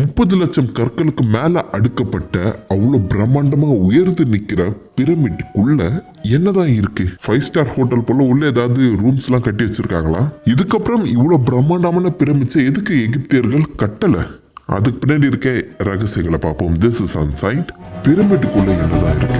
முப்பது லட்சம் கற்களுக்கு மேல அடுக்கப்பட்ட அவ்வளோ பிரம்மாண்டமா உயர்ந்து நிக்கிற பிரமிட்டுக்குள்ள என்னதான் இருக்கு? ஃபைவ் ஸ்டார் ஹோட்டல் போல உள்ள ஏதாவது ரூம்ஸ் எல்லாம் கட்டி வச்சிருக்காங்களா? இதுக்கப்புறம் இவ்வளவு பிரம்மாண்டமான பிரமிட்ஸை எதுக்கு எகிப்தியர்கள் கட்டல? அதுக்கு பின்னாடி இருக்க ரகசியங்களை பார்ப்போம். திஸ் இஸ் அன்சைட் பிரமிட்டுக்குள்ள என்னதான் இருக்கு?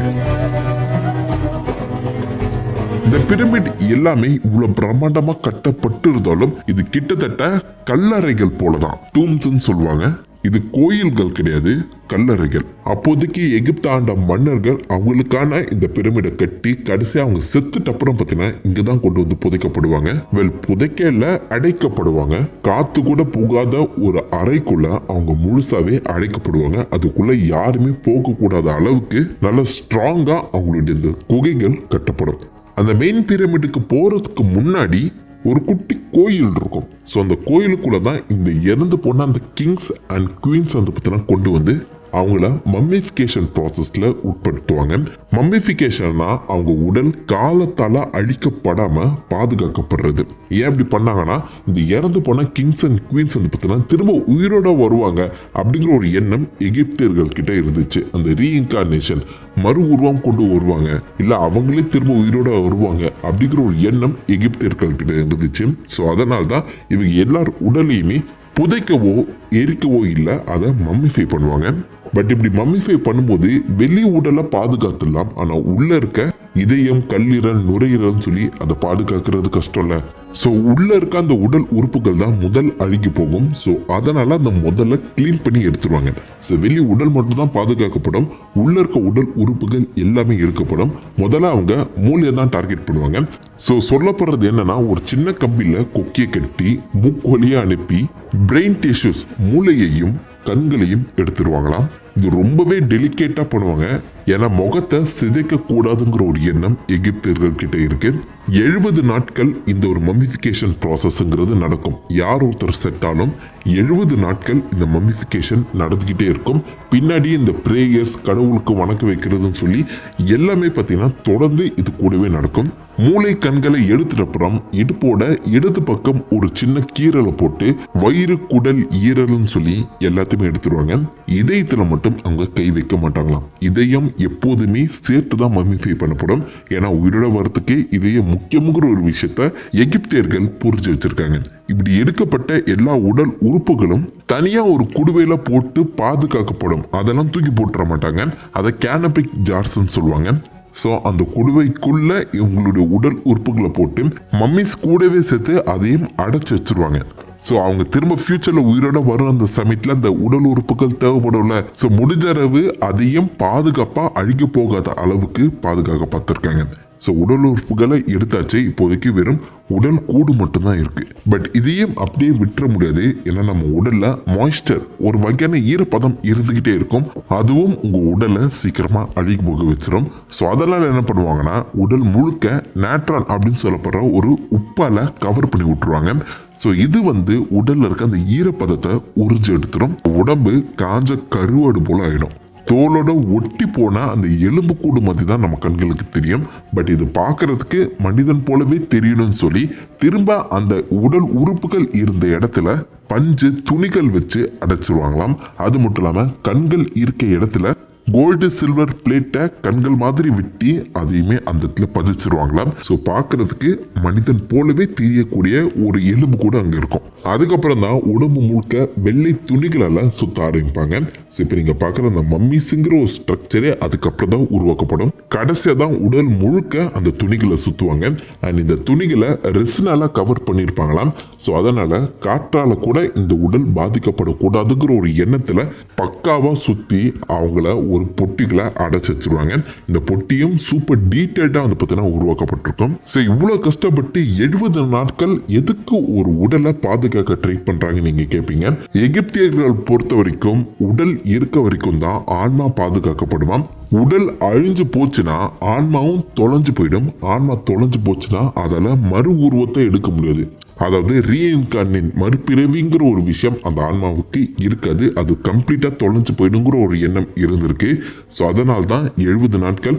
இந்த பிரமிட் எல்லாமே இவ்வளவு பிரம்மாண்டமா கட்டப்பட்டு இருந்தாலும் இது கிட்டத்தட்ட கல்லறைகள் போலதான். டூம்ஸ்ன்னு சொல்லுவாங்க. இது கோயில்கள் கிடையாது கல்லறைகள். அப்போதைக்கு எகிப்து ஆண்ட மன்னர்கள் அவங்களுக்கான இந்த பிரமிடை கட்டி கடைசி அவங்க செத்துட்டு அப்புறம் பார்த்தீங்கன்னா இங்கே தான் கொண்டு வந்து புதைக்கப்படுவாங்க. வெல் புதைக்கல அடைக்கப்படுவாங்க. காத்து கூட புகாத ஒரு அறைக்குள்ள அவங்க முழுசாவே அடைக்கப்படுவாங்க. அதுக்குள்ள யாருமே போகக்கூடாத அளவுக்கு நல்ல ஸ்ட்ராங்கா அவங்களுடைய இந்த குகைகள் கட்டப்படும். அந்த மெயின் பிரமிடுக்கு போறதுக்கு முன்னாடி ஒரு குட்டி கோயில் இருக்கும். ஸோ அந்த கோயிலுக்குள்ளே தான் இந்த இறந்து போன அந்த கிங்ஸ் அண்ட் குயின்ஸ் அந்த பற்றிலாம் கொண்டு வந்து அவங்கள மம்மிஃபிகேஷன் ப்ராசஸில் உட்படுத்துவாங்க. மம்மிஃபிகேஷன்னா அவங்க உடல் காலத்தால் அழிக்கப்படாமல் பாதுகாக்கப்படுறது. ஏன் இப்படி பண்ணாங்கன்னா இந்த இறந்து போன கிங்ஸ் அண்ட் குவீன்ஸ் வந்து பார்த்தீங்கன்னா திரும்ப உயிரோட வருவாங்க அப்படிங்கிற ஒரு எண்ணம் எகிப்தியர்கள் கிட்ட இருந்துச்சு. அந்த ரீஇன்கார்னேஷன் மறு உருவம் கொண்டு வருவாங்க. இல்லை அவங்களே திரும்ப உயிரோட வருவாங்க அப்படிங்கிற ஒரு எண்ணம் எகிப்தியர்கள் கிட்ட இருந்துச்சு. ஸோ அதனால தான் இவங்க எல்லார் உடலையுமே புதைக்கவோ எரிக்கவோ இல்லை அதை மம்மிஃபை பண்ணுவாங்க. பட் இப்படி மம்மிஃபை பண்ணும்போது வெளி உடலை பாதுகாத்துடலாம் ஆனால் உள்ள இருக்க இதயம் கல்லீரல் நுரையீரல்னு சொல்லி அதை பாதுகாக்கிறது கஷ்டம் இல்லை ஸோ உள்ள இருக்க அந்த உடல் உறுப்புகள் தான் முதல் அழுகி போகும். ஸோ அதனால அந்த முதல்ல க்ளீன் பண்ணி எடுத்துருவாங்க. ஸோ வெளி உடல் மட்டும் தான் பாதுகாக்கப்படும். உள்ள இருக்க உடல் உறுப்புகள் எல்லாமே எடுக்கப்படும் முதல்ல அவங்க மூலையை தான் டார்கெட் பண்ணுவாங்க. ஸோ சொல்லப்படுறது என்னன்னா ஒரு சின்ன கம்பியில் கொக்கியை கட்டி மூக்கொலியை அனுப்பி பிரெயின் டிஷ்யூஸ் மூளையையும் கண்களையும் எடுத்துருவாங்களாம். இது ரொம்பவே டெலிகேட்டாக பண்ணுவாங்க. ஏன்னா முகத்தை சிதைக்க கூடாதுங்கிற ஒரு எண்ணம் எகிப்தியர்கள் கிட்ட இருக்கு. எழுபது நாட்கள் இந்த ஒரு மம்மிஃபிகேஷன் ப்ராசஸ்ங்கிறது நடக்கும். யார் ஒருத்தர் செட்டாலும் எழுபது நாட்கள் இந்த மம்மிஃபிகேஷன் நடந்துக்கிட்டே இருக்கும். பின்னாடி இந்த ப்ரேயர்ஸ் கடவுளுக்கு வணக்க வைக்கிறதுன்னு சொல்லி எல்லாமே பார்த்தீங்கன்னா தொடர்ந்து இது கூடவே நடக்கும். மூளை கண்களை எடுத்துட்டப்புறம் இடுப்போட இடது பக்கம் ஒரு சின்ன கீரலை போட்டு வயிறு குடல் ஈரல்னு சொல்லி எல்லாத்தையுமே எடுத்துருவாங்க. இதயத்துல மட்டும் அவங்க கை வைக்க மாட்டாங்களாம். இதயம் எப்போதுமே சேர்த்து தான் மம்மிஃபை பண்ணப்படும். ஏன்னா உயிரோட வரத்துக்கே இதயம் முக்கியங்கிற ஒரு விஷயத்த எகிப்தியர்கள் புரிஞ்சு வச்சிருக்காங்க. இப்படி எடுக்கப்பட்ட எல்லா உடல் உறுப்புகளும் தனியா ஒரு குடுவையில போட்டு பாதுகாக்கப்படும். அதெல்லாம் தூக்கி போட்டுற மாட்டாங்க. அதை கேனபிக் ஜார்ஸ்ன்னு சொல்லுவாங்க. ஸோ அந்த குடுவைக்குள்ள இவங்களுடைய உடல் உறுப்புகளை போட்டு மம்மிஸ் கூடவே சேர்த்து அதையும் அடைச்சு வச்சிருவாங்க. ஸோ அவங்க திரும்ப ஃபியூச்சரில் உயிரோட வரும் அந்த சமயத்தில் அந்த உடல் உறுப்புகள் தேவைப்படும்ல. ஸோ முடிஞ்ச அளவு அதையும் பாதுகாப்பா அழுகி போகாத அளவுக்கு பாதுகாக்க பார்த்துருக்காங்க ஸோ உடல் உறுப்புகளை எடுத்தாச்சு. இப்போதைக்கு வெறும் உடல் கூடு மட்டும்தான் இருக்குது பட் இதையும் அப்படியே விட்டுற முடியாது. ஏன்னா நம்ம உடலில் மாய்ஸ்டர் ஒரு வகையான ஈரப்பதம் இருந்துக்கிட்டே இருக்கும். அதுவும் உங்கள் உடலை சீக்கிரமாக அழுகி போக வச்சிடும் ஸோ அதெல்லாம் என்ன பண்ணுவாங்கன்னா உடல் முழுக்க நேட்ரான் அப்படின்னு சொல்லப்படுற ஒரு உப்பால் கவர் பண்ணி விட்டுருவாங்க. ஸோ இது வந்து உடலில் இருக்க அந்த ஈரப்பதத்தை உறிஞ்சு எடுத்துடும் உடம்பு காஞ்ச கருவாடு போல் ஆகிடும் தோலோட ஒட்டி போன அந்த எலும்பு கூடு மாதிரி தான் நம்ம கண்களுக்கு தெரியும். பட் இது பார்க்கறதுக்கு மனிதன் போலவே தெரியணும்னு சொல்லி திரும்ப அந்த உடல் உறுப்புகள் இருந்த இடத்துல பஞ்சு துணிகள் வச்சு அடைச்சிருவாங்களாம். அது மட்டும் இல்லாமல் கண்கள் இருக்க இடத்துல கோல்டு சில்வர் பிளேட்டை கண்கள் மாதிரி வெட்டி அதையுமே அந்த இடத்துல பதிச்சிருவாங்களாம். ஸோ பார்க்கறதுக்கு மனிதன் போலவே தெரியக்கூடிய ஒரு எலும்பு கூட அங்கே இருக்கும். அதுக்கப்புறம் தான் உடம்பு முழுக்க வெள்ளை துணிகளெல்லாம் சுத்த ஆரம்பிப்பாங்க. ஸோ இப்போ நீங்கள் பார்க்குற அந்த மம்மிஸுங்கிற ஒரு ஸ்ட்ரக்சரே அதுக்கப்புறம் தான் உருவாக்கப்படும். கடைசியாக தான் உடல் முழுக்க அந்த துணிகளை சுற்றுவாங்க அண்ட் இந்த துணிகளை ரெசினால கவர் பண்ணியிருப்பாங்களாம் ஸோ அதனால் காற்றால் கூட இந்த உடல் பாதிக்கப்படக்கூடாதுங்கிற ஒரு எண்ணத்தில் பக்காவாக சுற்றி அவங்கள ஒரு பொட்டிகளை அடைச்சு வச்சிருவாங்க. இந்த பொட்டியும் சூப்பர் டீட்டெயில்டாக வந்து பார்த்தீங்கன்னா உருவாக்கப்பட்டிருக்கும். ஸோ இவ்வளோ கஷ்டப்பட்டு எழுபது நாட்கள் எதுக்கு ஒரு உடலை பாதுகாக்க ட்ரை பண்ணுறாங்க நீங்கள் கேட்பீங்க எகிப்தியர்கள் பொறுத்த வரைக்கும் உடல் இருக்க வரைக்கும் தான் ஆன்மா பாதுகாக்கப்படுமாம் உடல் அழிஞ்சு போச்சுன்னா ஆன்மாவும் தொலைஞ்சு போயிடும். ஆன்மா தொலைஞ்சு போச்சுன்னா அதால மறு உருவத்தை எடுக்க முடியாது. அதாவது ரீஇன்கார்னின் மறுபிறவிங்கிற ஒரு விஷயம் அந்த ஆன்மாவுக்கு இருக்காது. அது கம்ப்ளீட்டாக தொலைஞ்சு போயிடுங்கிற ஒரு எண்ணம் இருந்திருக்கு. ஸோ அதனால தான் எழுபது நாட்கள்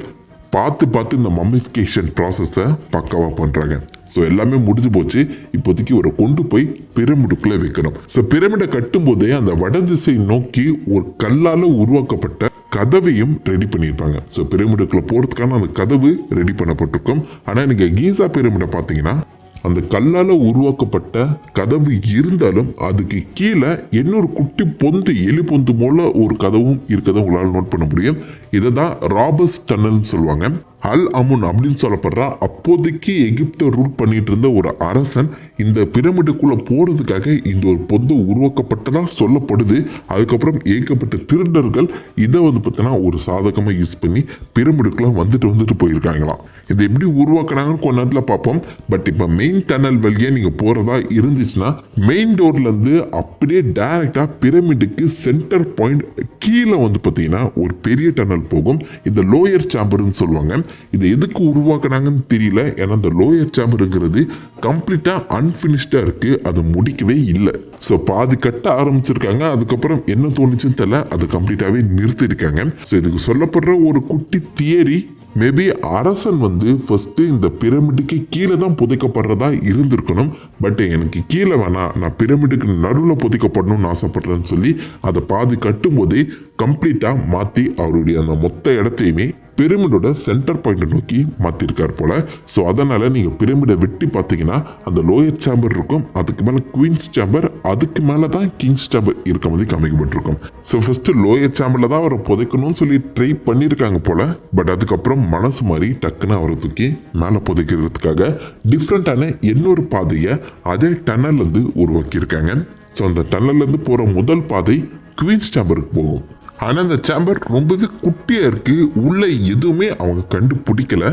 பார்த்து பார்த்து இந்த மம்மிஃபிகேஷன் ப்ராசஸை பக்காவாக பண்ணுறாங்க ஸோ எல்லாமே முடிஞ்சு போச்சு. இப்போதைக்கு ஒரு கொண்டு போய் பிரமிடுக்குள்ளே வைக்கணும். ஸோ பிரமிடை கட்டும்போதே அந்த வடதிசை நோக்கி ஒரு கல்லால் உருவாக்கப்பட்ட கதவையும் ரெடி பண்ணியிருப்பாங்க. ஸோ பிரமிடுக்குள்ளே போகிறதுக்கான அந்த கதவு ரெடி பண்ணப்பட்டிருக்கும். ஆனால் நீங்கள் கீசா பிரமிடை பார்த்தீங்கன்னா அந்த கல்லால் உருவாக்கப்பட்ட கதவு இருந்தாலும் அதுக்கு கீழே இன்னொரு குட்டி பொந்து எலி பொந்து போல ஒரு கதவும் இருக்கதை உங்களால் நோட் பண்ண முடியும். இதை தான் ராபர்ஸ் டன்னல்னு சொல்லுவாங்க. அல் அமுன் அப்படின்னு சொல்லப்படுற அப்போதைக்கு எகிப்தை ரூல் பண்ணிட்டு இருந்த ஒரு அரசன் இந்த பிரமிடுக்குள்ளே போகிறதுக்காக இந்த ஒரு பொந்து உருவாக்கப்பட்டதாக சொல்லப்படுது. அதுக்கப்புறம் ஏகப்பட்ட திருடர்கள் இதை வந்து பார்த்தீங்கன்னா ஒரு சாதகமாக யூஸ் பண்ணி பிரமிடுக்குலாம் வந்துட்டு வந்துட்டு போயிருக்காங்களாம். இதை எப்படி உருவாக்குனாங்கன்னு கொஞ்ச நேரத்தில் பார்ப்போம். பட் இப்போ மெயின் டனல் வழியாக நீங்கள் போகிறதா இருந்துச்சுன்னா மெயின் டோர்லேருந்து அப்படியே டைரெக்டாக பிரமிடுக்கு சென்டர் பாயிண்ட் கீழே வந்து பார்த்தீங்கன்னா ஒரு பெரிய டனல் போகும். இந்த லோயர் சாம்பர்னு சொல்லுவாங்க. இதை எதுக்கு உருவாக்குனாங்கன்னு தெரியல. ஏன்னா இந்த லோயர் சாம்பருங்கிறது கம்ப்ளீட்டாக அன்ஃபினிஷ்டாக இருக்குது அது முடிக்கவே இல்லை. ஸோ பாதி கட்ட ஆரம்பிச்சிருக்காங்க. அதுக்கப்புறம் என்ன தோணுச்சுன்னு தெரியல. அது கம்ப்ளீட்டாகவே நிறுத்திருக்காங்க. ஸோ இதுக்கு சொல்லப்படுற ஒரு குட்டி தியரி மேபி அரசன் வந்து ஃபஸ்ட்டு இந்த பிரமிடுக்கு கீழே தான் புதைக்கப்படுறதா இருந்திருக்கணும். பட் எனக்கு கீழே வேணாம். நான் பிரமிடுக்கு நடுவில் புதைக்கப்படணும்னு ஆசைப்படுறேன்னு சொல்லி அதை பாதி கட்டும்போதே கம்ப்ளீட்டாக மாற்றி அவருடைய அந்த மொத்த இடத்தையுமே பிரமிடோட சென்டர் பாயிண்ட் நோக்கி மாற்றிருக்கார் போல. ஸோ அதனால நீங்கள் பிரமிடை வெட்டி பார்த்தீங்கன்னா அந்த லோயர் சேம்பர் இருக்கும். அதுக்கு மேலே குயின்ஸ் சேம்பர் அதுக்கு மேலே தான் கிங்ஸ் சேம்பர் இருக்க மாதிரி காமிக்கப்பட்டிருக்கும். ஸோ ஃபர்ஸ்ட் லோயர் சேம்பரில் தான் அவரை புதைக்கணும்னு சொல்லி ட்ரை பண்ணியிருக்காங்க போல. பட் அதுக்கப்புறம் மனசு மாதிரி டக்குன்னு அவரை தூக்கி மேலே புதைக்கிறதுக்காக டிஃப்ரெண்ட்டான இன்னொரு பாதையை அதே டன்னல்லேருந்து உருவாக்கியிருக்காங்க. ஸோ அந்த டன்னல்லேருந்து போகிற முதல் பாதை குயின்ஸ் சேம்பருக்கு போகும். ஆனால் அந்த சேம்பர் ரொம்பவே குட்டியாக இருக்குது உள்ளே எதுவுமே அவங்க கண்டுபிடிக்கல.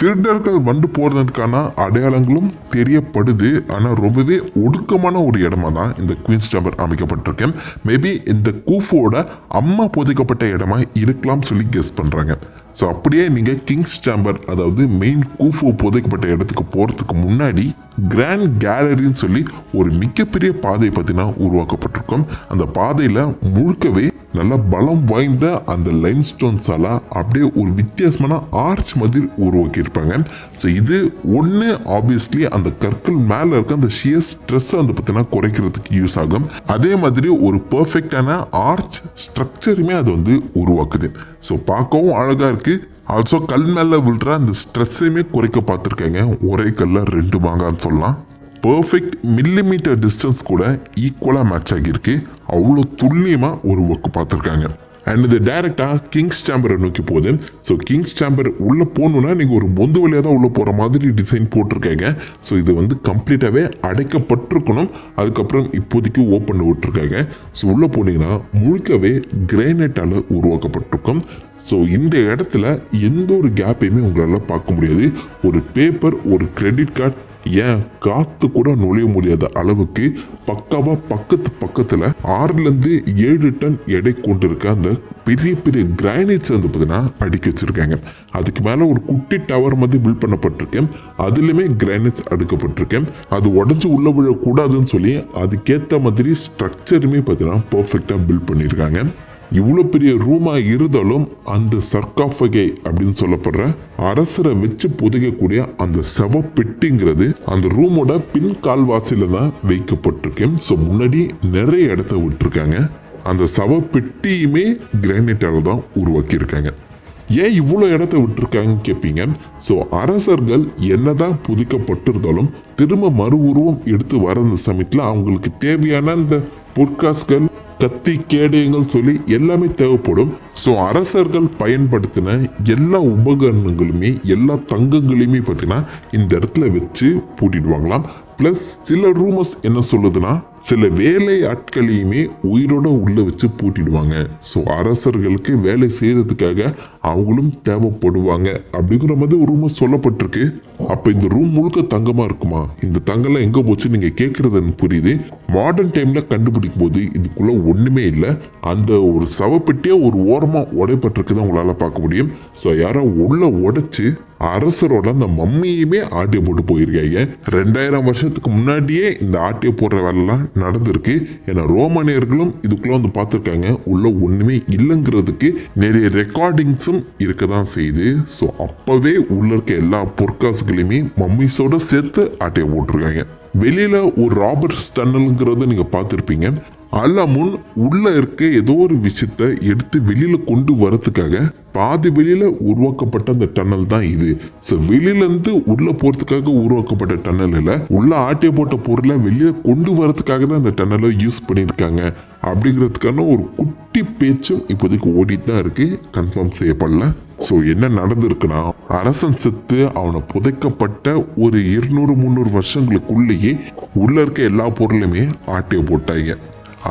திருடர்கள் வந்து போகிறதுக்கான அடையாளங்களும் தெரியப்படுது. ஆனால் ரொம்பவே ஒடுக்கமான ஒரு இடமா தான் இந்த குயின்ஸ் சேம்பர் அமைக்கப்பட்டிருக்கு மேபி இந்த கூஃபோட அம்மா புதைக்கப்பட்ட இடமா இருக்கலாம் சொல்லி கெஸ் பண்ணுறாங்க ஸோ அப்படியே நீங்கள் கிங்ஸ் சேம்பர் அதாவது மெயின் கூஃபோ புதைக்கப்பட்ட இடத்துக்கு போகிறதுக்கு முன்னாடி கிராண்ட் கேலரின்னு சொல்லி ஒரு மிகப்பெரிய பாதை பார்த்தீங்கன்னா உருவாக்கப்பட்டிருக்கும். அந்த பாதையில் முழுக்கவே நல்ல பலம் வாய்ந்த அந்த லைம் ஸ்டோன்ஸால அப்படியே ஒரு வித்தியாசமான ஆர்ச் மாதிரி உருவாக்கியிருப்பாங்க. ஸோ இது ஒன்று ஆப்வியஸ்லி அந்த கற்கள் மேலே இருக்க அந்த ஷியர் ஸ்ட்ரெஸ்ஸை வந்து பார்த்தீங்கன்னா குறைக்கிறதுக்கு யூஸ் ஆகும். அதே மாதிரி ஒரு பர்ஃபெக்டான ஆர்ச் ஸ்ட்ரக்சருமே அது வந்து உருவாக்குது. ஸோ பார்க்கவும் அழகாக இருக்குது ஆல்சோ கல் மேலே விழுற அந்த ஸ்ட்ரெஸ்ஸையுமே குறைக்க பார்த்துருக்காங்க. ஒரே கல்லில் ரெண்டு மாங்கான்னு சொல்லலாம். பர்ஃபெக்ட் மில்லிமீட்டர் டிஸ்டன்ஸ் கூட ஈக்குவலாக மேட்ச் ஆகியிருக்கு. அவ்வளோ துல்லியமாக ஒரு ஒர்க் பார்த்துருக்காங்க. அண்ட் இது டைரெக்டாக கிங்ஸ் சாம்பரை நோக்கி போகுது. ஸோ கிங்ஸ் சாம்பர் உள்ளே போகணுன்னா நீங்கள் ஒரு பொந்து வழியாக தான் உள்ளே போகிற மாதிரி டிசைன் போட்டிருக்காங்க. ஸோ இது வந்து கம்ப்ளீட்டாகவே அடைக்கப்பட்டிருக்கணும். அதுக்கப்புறம் இப்போதைக்கு ஓப்பன் விட்டுருக்காங்க. ஸோ உள்ளே போனீங்கன்னா முழுக்கவே கிரேனைட்டால் உருவாக்கப்பட்டிருக்கும். ஸோ இந்த இடத்துல எந்த ஒரு கேப்பையுமே உங்களால் பார்க்க முடியாது. ஒரு பேப்பர் ஒரு கிரெடிட் கார்டு ஏன் காத்து கூட நுழைய முடியாத அளவுக்கு பக்காவா பக்கத்து பக்கத்துல ஆறுல இருந்து ஏழு டன் எடை கொண்டிருக்க அந்த பெரிய பெரிய கிரானைட்ஸ் வந்து பார்த்தீங்கன்னா அடுக்கி வச்சிருக்காங்க. அதுக்கு மேல ஒரு குட்டி டவர் மாதிரி பில்ட் பண்ணப்பட்டிருக்கேன். அதுலயுமே கிரானைட்ஸ் அடுக்கப்பட்டிருக்கேன். அது உடஞ்சு உள்ள விழக்கூடாதுன்னு சொல்லி அதுக்கேத்த மாதிரி ஸ்ட்ரக்சருமே பார்த்தீங்கன்னா பர்ஃபெக்டா பில்ட் பண்ணியிருக்காங்க இவ்வளோ பெரிய ரூமாக இருந்தாலும் அந்த சர்க்காஃபகை அப்படின்னு சொல்லப்படுற அரசரை வச்சு புதைக்கக்கூடிய அந்த செவப்பெட்டிங்கிறது அந்த ரூமோட பின் கால்வாசியில் தான் வைக்கப்பட்டிருக்கு. ஸோ முன்னாடி நிறைய இடத்த விட்டுருக்காங்க. அந்த சவப்பெட்டியுமே கிரானைட்டால் தான் உருவாக்கியிருக்காங்க. ஏன் இவ்வளோ இடத்த விட்டுருக்காங்கன்னு கேட்பீங்க ஸோ அரசர்கள் என்னதான் புதிக்கப்பட்டிருந்தாலும் திரும்ப மறு உருவம் எடுத்து வர அந்த சமயத்தில் அவங்களுக்கு தேவையான அந்த பொற்காசுகள் கத்தி கேடயங்கள் சொல்லி எல்லாமே தேவைப்படும். ஸோ அரசர்கள் பயன்படுத்தின எல்லா உபகரணங்களுமே எல்லா தங்கங்களையுமே பார்த்தீங்கன்னா இந்த இடத்துல வச்சு பூட்டிடுவாங்களாம். ப்ளஸ் சில ரூமர்ஸ் என்ன சொல்லுதுன்னா சில வேலை ஆட்களையுமே உயிரோட உள்ள வச்சு பூட்டிடுவாங்க. ஸோ அரசர்களுக்கு வேலை செய்யறதுக்காக அவங்களும் தேவைப்படுவாங்க. அப்படிங்கிற மாதிரி ஒரு ரூமர் சொல்லப்பட்டிருக்கு. அப்போ இந்த ரூம் முழுக்க தங்கமாக இருக்குமா? இந்த தங்கம்லாம் எங்கே போச்சு நீங்கள் கேட்குறதுன்னு எனக்கு புரியுது. மாடர்ன் டைமில் கண்டுபிடிக்கும் போது இதுக்குள்ளே ஒன்றுமே இல்லை. அந்த ஒரு சவப்பெட்டியே ஒரு ஓரமா உடைப்பட்டிருக்குதான் உங்களால் பார்க்க முடியும். ஸோ யாரோ உள்ள உடைச்சி அரசரோட அந்த மம்மியுமே ஆட்டியை போட்டு போயிருக்காங்க. ரெண்டாயிரம் வருஷத்துக்கு முன்னாடியே இந்த ஆட்டியை போடுற வேலைலாம் நடந்திருக்கு. ஏன்னா ரோமானியர்களும் இதுக்குள்ளே வந்து பார்த்துருக்காங்க. உள்ள ஒண்ணுமே இல்லைங்கிறதுக்கு நிறைய ரெக்கார்டிங்ஸும் இருக்க தான் செய்யுது. ஸோ அப்பவே உள்ள இருக்க எல்லா பொற்காசுகளையுமே மம்மிஸோட சேர்த்து அட்டையை போட்டிருக்காங்க. வெளியில ஒரு ராபர்ட்ஸ் டன்னல்ங்கிறத நீங்க பார்த்துருப்பீங்க. அல்லாமுன் உள்ள இருக்க ஏதோ ஒரு விஷயத்த எடுத்து வெளியில கொண்டு வரதுக்காக பாதி வெளியில உருவாக்கப்பட்ட அந்த டன்னல் தான் இது. ஸோ வெளியில இருந்து உள்ள போறதுக்காக உருவாக்கப்பட்ட டன்னல் உள்ள ஆட்டிய போட்ட பொருளை வெளியில கொண்டு வரதுக்காக தான் அந்த டன்னலை யூஸ் பண்ணியிருக்காங்க. அப்படிங்கிறதுக்கான ஒரு குட்டி பேச்சும் இப்போதைக்கு ஓடிட்டு தான் இருக்கு. கன்ஃபார்ம் செய்யப்படல. ஸோ என்ன நடந்திருக்குன்னா அரசன் செத்து அவனை புதைக்கப்பட்ட ஒரு இருநூறு முந்நூறு வருஷங்களுக்குள்ளேயே உள்ள இருக்க எல்லா பொருளுமே ஆட்டிய போட்டாங்க.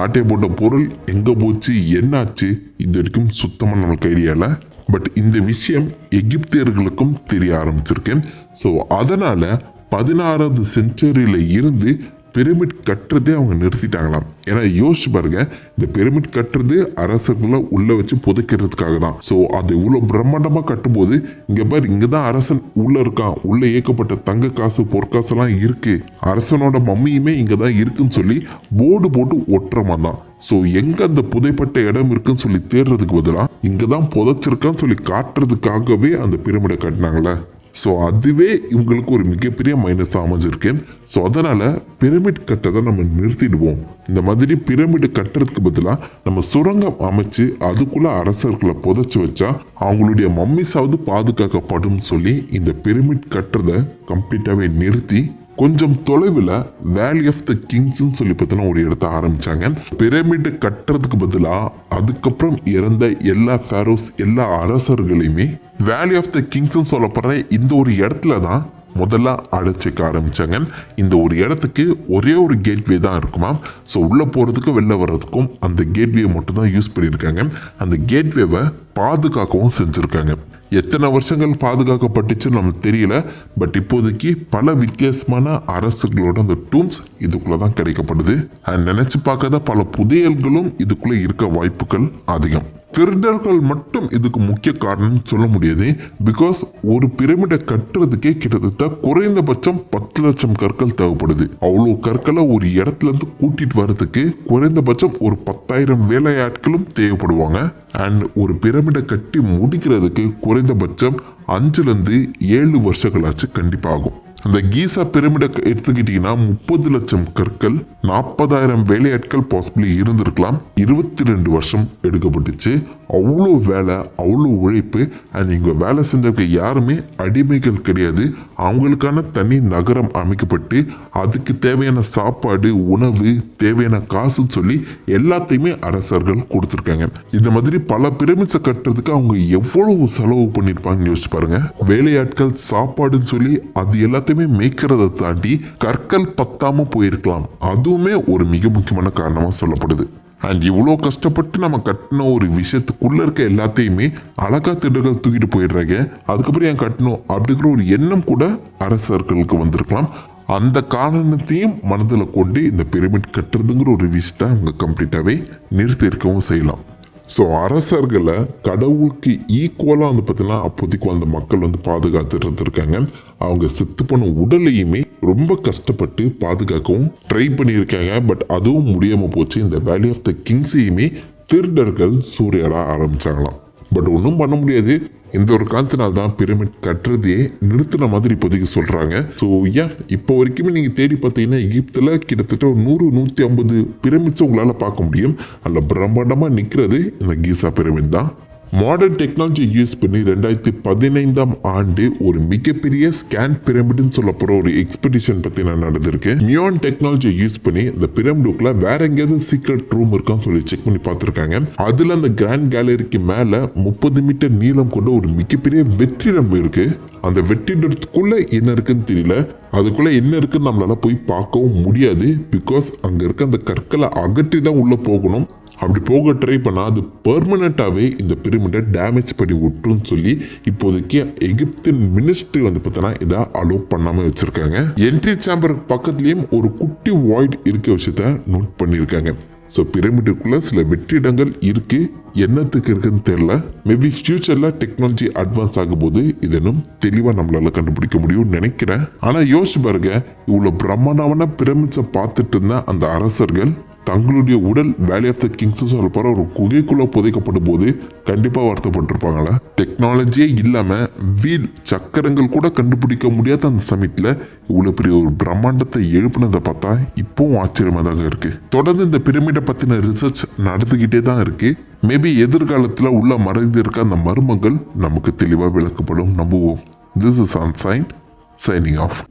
ஆட்டை போட்ட பொருள் எங்கே போச்சு என்னாச்சு இது வரைக்கும் சுத்தமாக நம்மளுக்கு ஐடியா இல்லை. பட் இந்த விஷயம் எகிப்தியர்களுக்கும் தெரிய ஆரம்பிச்சிருக்கு. ஸோ அதனால் பதினாறாவது செஞ்சுரியில் இருந்து பிரமிட் கட்டுறதே அவங்க நிறுத்திட்டாங்களாம். ஏன்னா யோசிச்சு பாருங்க இந்த பிரமிட் கட்டுறது அரசர்களை உள்ள வச்சு புதைக்கிறதுக்காக தான் ஸோ அது இவ்வளோ பிரம்மாண்டமாக கட்டும்போது இங்க பாரு இங்க தான் அரசன் உள்ள இருக்கான். உள்ள இயக்கப்பட்ட தங்க காசு பொற்காசுலாம் இருக்குது இருக்கு. அரசனோட மம்மியுமே இங்க தான் இருக்குன்னு சொல்லி போர்டு போட்டு ஒட்டுறமா தான் ஸோ எங்க அந்த புதைப்பட்ட இடம் இருக்குன்னு சொல்லி தேடுறதுக்கு பதிலாக இங்க தான் புதைச்சிருக்கான்னு சொல்லி காட்டுறதுக்காகவே அந்த பிரமிடை கட்டினாங்களே. ஸோ அதுவே இவங்களுக்கு ஒரு மிகப்பெரிய மைனஸ் அமைஞ்சிருக்கு ஸோ அதனால் பிரமிட் கட்டதை நம்ம நிறுத்திடுவோம். இந்த மாதிரி பிரமிடு கட்டுறதுக்கு பதிலாக நம்ம சுரங்கம் அமைச்சு அதுக்குள்ளே அரசர்களை புதைச்சி வச்சா அவங்களுடைய மம்மிஸாவது பாதுகாக்கப்படும் சொல்லி இந்த பிரமிட் கட்டுறதை கம்ப்ளீட்டாகவே நிறுத்தி கொஞ்சம் தொலைவில் வேலி ஆஃப் த கிங்ஸ்ன்னு சொல்லி பார்த்தீங்கன்னா ஒரு இடத்த ஆரம்பிச்சாங்க. பிரமிடு கட்டுறதுக்கு பதிலாக அதுக்கப்புறம் இறந்த எல்லா ஃபேரோஸ் எல்லா அரசர்களையுமே வேலி ஆஃப் த கிங்ஸ்ன்னு சொல்லப்படுற இந்த ஒரு இடத்துல தான் முதல்ல அடைச்சிக்க ஆரம்பித்தாங்க இந்த ஒரு இடத்துக்கு ஒரே ஒரு கேட்வே தான் இருக்குமா ஸோ உள்ளே போகிறதுக்கும் வெளில வர்றதுக்கும் அந்த கேட்வே மட்டும்தான் யூஸ் பண்ணியிருக்காங்க. அந்த கேட்வேவை பாதுகாக்கவும் செஞ்சுருக்காங்க. எத்தனை வருஷங்கள் பாதுகாக்கப்பட்டுச்சுன்னு நமக்கு தெரியல. பட் இப்போதைக்கு பல வித்தியாசமான அரசுகளோட அந்த டூம்ஸ் இதுக்குள்ளே தான் கிடைக்கப்படுது. அண்ட் நினச்சி பார்க்காத பல புதையல்களும் இதுக்குள்ளே இருக்க வாய்ப்புகள் அதிகம். திருடர்கள் மட்டும் இதுக்கு முக்கிய காரணம் சொல்ல முடியாது. பிகாஸ் ஒரு பிரமிடை கட்டுறதுக்கே கிட்டத்தட்ட குறைந்தபட்சம் பத்து லட்சம் கற்கள் தேவைப்படுது. அவ்வளோ கற்களை ஒரு இடத்துல இருந்து கூட்டிட்டு வர்றதுக்கு குறைந்தபட்சம் ஒரு பத்தாயிரம் வேலையாட்களும் தேவைப்படுவாங்க. அண்ட் ஒரு பிரமிடை கட்டி முடிக்கிறதுக்கு குறைந்தபட்சம் அஞ்சுலேருந்து ஏழு வருஷங்களாச்சு கண்டிப்பாகும். அந்த கீசா பிரமிடை எடுத்துக்கிட்டீங்கன்னா முப்பது லட்சம் கற்கள் நாற்பதாயிரம் வேலையாட்கள் பாசிபிளி இருந்திருக்கலாம். இருபத்தி ரெண்டு வருஷம் எடுக்கப்பட்டுச்சு. அவ்வளோ வேலை அவ்வளோ உழைப்பு அண்ட் இங்கே வேலை செஞ்சவங்க யாருமே அடிமைகள் கிடையாது. அவங்களுக்கான தனி நகரம் அமைக்கப்பட்டு அதுக்கு தேவையான சாப்பாடு உணவு தேவையான காசுன்னு சொல்லி எல்லாத்தையுமே அரசர்கள் கொடுத்துருக்காங்க. இந்த மாதிரி பல பிரமிட்ஸை கட்டுறதுக்கு அவங்க எவ்வளவு செலவு பண்ணியிருப்பாங்கன்னு யோசிச்சு பாருங்க. வேலையாட்கள் சாப்பாடுன்னு சொல்லி அது எல்லாத்தையுமே மேய்க்கிறத தாண்டி கற்கள் பத்தாமல் போயிருக்கலாம். அதுவுமே ஒரு மிக முக்கியமான காரணமாக சொல்லப்படுது. அண்ட் இவ்வளோ கஷ்டப்பட்டு நம்ம கட்டின ஒரு விஷயத்துக்குள்ளே இருக்க எல்லாத்தையுமே அழகா திடுகள் தூக்கிட்டு போயிடுறாங்க. அதுக்கப்புறம் ஏன் கட்டணும்? அப்படிங்கிற ஒரு எண்ணம் கூட அரசர்களுக்கு வந்திருக்கலாம். அந்த காரணத்தையும் மனதில் கொண்டு இந்த பிரமிட் கட்டுறதுங்கிற ஒரு விஷயத்தை அவங்க கம்ப்ளீட்டாகவே நிறுத்தி இருக்கவும் செய்யலாம். ஸோ அரசர்களை கடவுளுக்கு ஈக்குவலாக வந்து பார்த்தீங்கன்னா அப்போதைக்கு அந்த மக்கள் வந்து பாதுகாத்துட்டு இருந்திருக்காங்க. அவங்க செத்து போன உடலையுமே ரொம்ப கஷ்டப்பட்டு பாதுகாக்கவும் ட்ரை பண்ணியிருக்காங்க. பட் அதுவும் முடியாமல் போச்சு. இந்த வேலி ஆஃப் த கிங்ஸையுமே திருடர்கள் சூறையாட ஆரம்பித்தாங்களாம் பட் ஒன்றும் பண்ண முடியாது. இந்த ஒரு காலத்தினால தான் பிரமிட் கட்டுறதே நிறுத்தின மாதிரி இப்போதைக்கு சொல்கிறாங்க ஸோ ஏன் இப்போ வரைக்குமே நீங்கள் தேடி பார்த்தீங்கன்னா எகிப்தில் கிட்டத்தட்ட ஒரு நூறு நூற்றி ஐம்பது பிரமிட்ஸை உங்களால் பார்க்க முடியும். அதில் பிரம்மாண்டமாக நிற்கிறது இந்த கீசா பிரமிட் தான். மாடர்ன் டெக்னாலஜி யூஸ் பண்ணி ரெண்டாயிரத்தி பதினைந்தாம் ஆண்டு ஒரு மிகப்பெரிய ஸ்கேன் பிரமிடுன்னு சொல்லப்படுற ஒரு எக்ஸ்பெடிஷன் பத்தி நான் நடந்திருக்கு மியான் டெக்னாலஜி யூஸ் பண்ணி இந்த பிரமிடுக்குள்ள வேற எங்கேயாவது சீக்ரெட் ரூம் இருக்கான்னு சொல்லி செக் பண்ணி பார்த்துருக்காங்க. அதுல அந்த கிராண்ட் கேலரிக்கு மேல முப்பது மீட்டர் நீளம் கொண்ட ஒரு மிகப்பெரிய வெற்றிடம் இருக்கு. அந்த வெற்றிடத்துக்குள்ள என்ன இருக்குன்னு தெரியல. அதுக்குள்ள என்ன இருக்குன்னு நம்மளால போய் பார்க்கவும் முடியாது. பிகாஸ் அங்க இருக்க அந்த கற்களை அகற்றி தான் உள்ள போகணும். அப்படி போக ட்ரை பண்ணால் அது பெர்மனெண்ட்டாகவே இந்த பிரமிடை டேமேஜ் பண்ணி விட்டுருன்னு சொல்லி இப்போதைக்கு எகிப்தின் மினிஸ்ட்ரி வந்து பார்த்தோன்னா இதை அலோவ் பண்ணாமல் வச்சுருக்காங்க. என்ட்ரி சாம்பருக்கு பக்கத்துலேயும் ஒரு குட்டி வாய்ட் இருக்க விஷயத்த நோட் பண்ணியிருக்காங்க. ஸோ பிரமிடுக்குள்ளே சில வெற்றிடங்கள் இருக்குது என்னத்துக்கு இருக்குன்னு தெரியல. மேபி ஃப்யூச்சரில் டெக்னாலஜி அட்வான்ஸ் ஆகும்போது இது இன்னும் நம்மளால் கண்டுபிடிக்க முடியும்னு நினைக்கிறேன். ஆனால் யோசிச்சு பாருங்க. இவ்வளோ பிரம்மாண்டமான பிரமிட்ஸை பார்த்துட்டு இருந்த அந்த அரசர்கள் தங்களுடைய உடல் வேலி ஆஃப் த கிங்ஸ் சொல்ல ஒரு குகைக்குள்ளே புதைக்கப்படும் போது கண்டிப்பாக வருத்தப்பட்டிருப்பாங்களா டெக்னாலஜியே இல்லாமல் வீல் சக்கரங்கள் கூட கண்டுபிடிக்க முடியாத அந்த சமயத்துல இவ்வளோ பெரிய ஒரு பிரம்மாண்டத்தை எழுப்புனதை பார்த்தா இப்பவும் ஆச்சரியமாக தாங்க தொடர்ந்து இந்த பிரமிடை பற்றின ரிசர்ச் நடந்துக்கிட்டே தான் இருக்குது மேபி எதிர்காலத்தில் உள்ள மறைந்து இருக்க அந்த மர்மங்கள் நமக்கு தெளிவாக விளக்கப்படும். நம்புவோம். This is on sign signing off